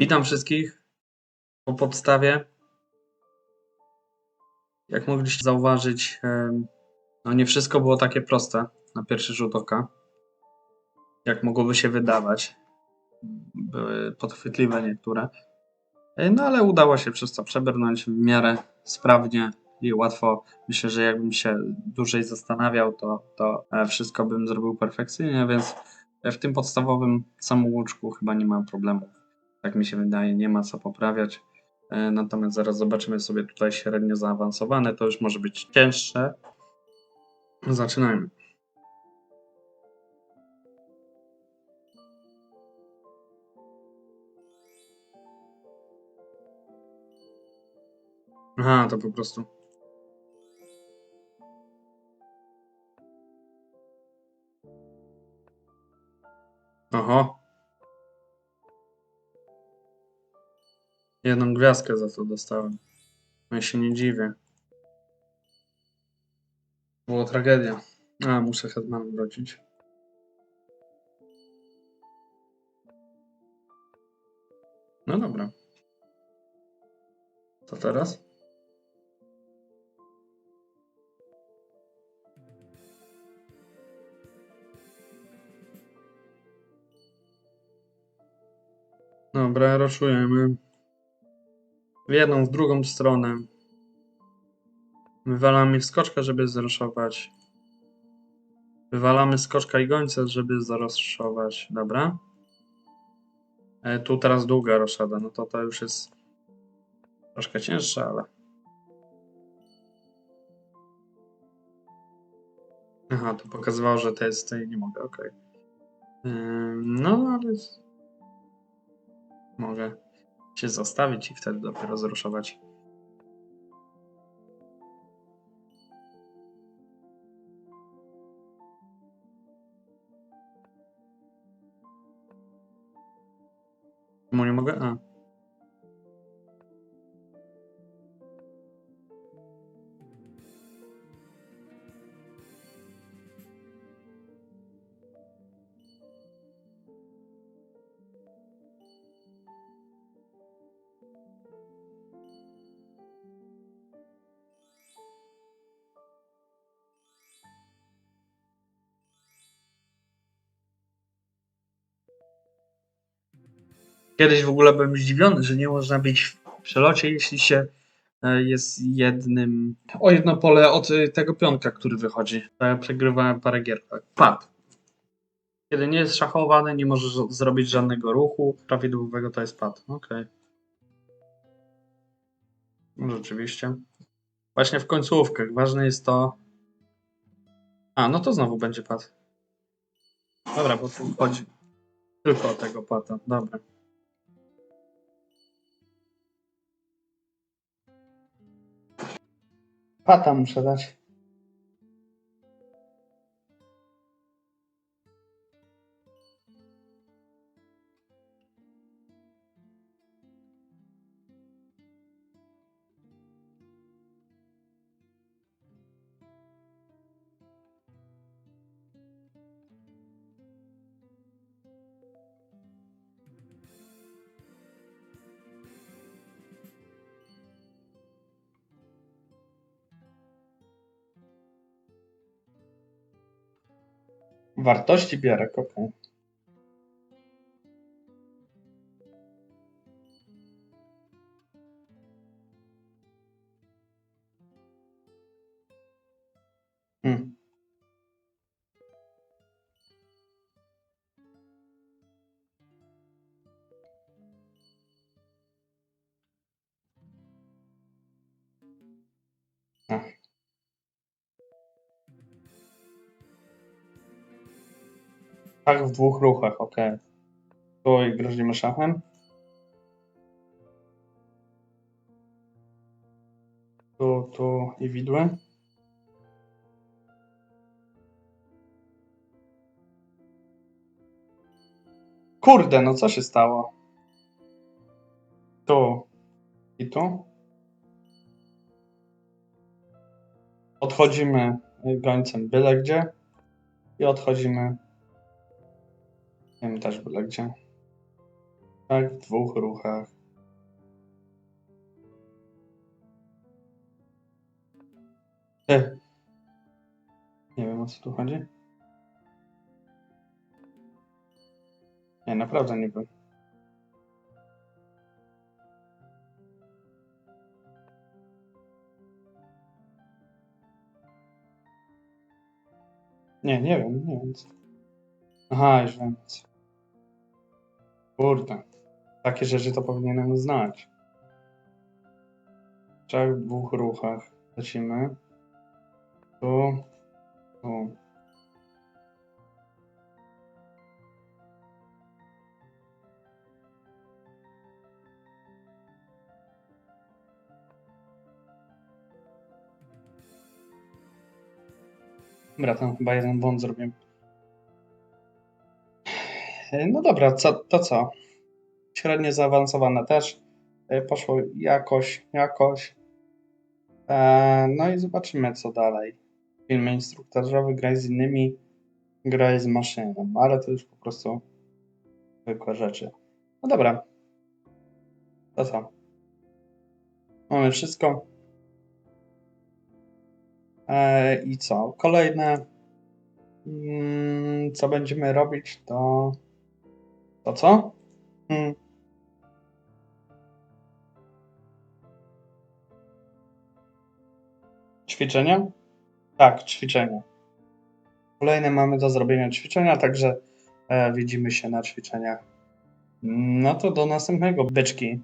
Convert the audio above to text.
Witam wszystkich po podstawie. Jak mogliście zauważyć, no nie wszystko było takie proste na pierwszy rzut oka, jak mogłoby się wydawać. Były podchwytliwe niektóre. E, No ale udało się przez to przebrnąć w miarę sprawnie i łatwo. Myślę, że jakbym się dłużej zastanawiał, to, to e, wszystko bym zrobił perfekcyjnie, więc w tym podstawowym samouczku chyba nie ma problemu. Tak mi się wydaje, nie ma co poprawiać. E, Natomiast zaraz zobaczymy sobie tutaj średnio zaawansowane, to już może być cięższe. Zaczynajmy. Aha, to po prostu. Oho. Jedną gwiazdkę za to dostałem. No i się nie dziwię. Było tragedia. A, muszę Hetman wrócić. No dobra. Co teraz? Dobra, roszujemy. W jedną, w drugą stronę. Wywalamy skoczka, żeby zroszować. Wywalamy skoczka i gońca, żeby zaroszować. Dobra. E, tu teraz długa roszada. No to to już jest troszkę cięższe, ale... Aha, to pokazywało, że to jest nie mogę, okej. Ym, No, ale... Mogę się zostawić i wtedy dopiero zruszować. Czemu nie mogę? A. Kiedyś w ogóle byłem zdziwiony, że nie można być w przelocie, jeśli się e, jest jednym. O jedno pole od e, tego pionka, który wychodzi. Ja przegrywałem parę gier. Tak. Pad. Kiedy nie jest szachowany, nie możesz zrobić żadnego ruchu prawidłowego, to jest pad. Okej. No Rzeczywiście. Właśnie w końcówkach ważne jest to. A, no to znowu będzie pad. Dobra, bo tu chodzi tylko o tego pata. Dobra. Pata muszę dać. Wartości bierek, okej. Hmm. Tak w dwóch ruchach, okej. Tu i groźimy szachem. Tu, tu i widły. Kurde, no co się stało? Tu i tu. Odchodzimy gońcem byle gdzie i odchodzimy tym też byle gdzie. Tak, w dwóch ruchach. Ty. Nie wiem o co tu chodzi. Nie, naprawdę nie wiem. Nie, nie wiem, nie wiem. Aha, już wiem. co. Kurde. Takie rzeczy to powinienem znać. Trzech w dwóch ruchach. Lecimy. Tu. Tu. Dobra, tam chyba jeden błąd zrobiłem. E, No dobra, co, to co? Średnio zaawansowane też. E, Poszło jakoś, jakoś. E, No i zobaczymy, co dalej. Filmy instruktażowe, graj z innymi, graj z maszyną, ale to już po prostu zwykłe rzeczy. No dobra. To co? Mamy wszystko. I co? Kolejne. mm, Co będziemy robić, to. To co? Mm. Ćwiczenia? Tak, ćwiczenia. Kolejne mamy do zrobienia ćwiczenia, także e, widzimy się na ćwiczeniach. No to do następnego, byczki.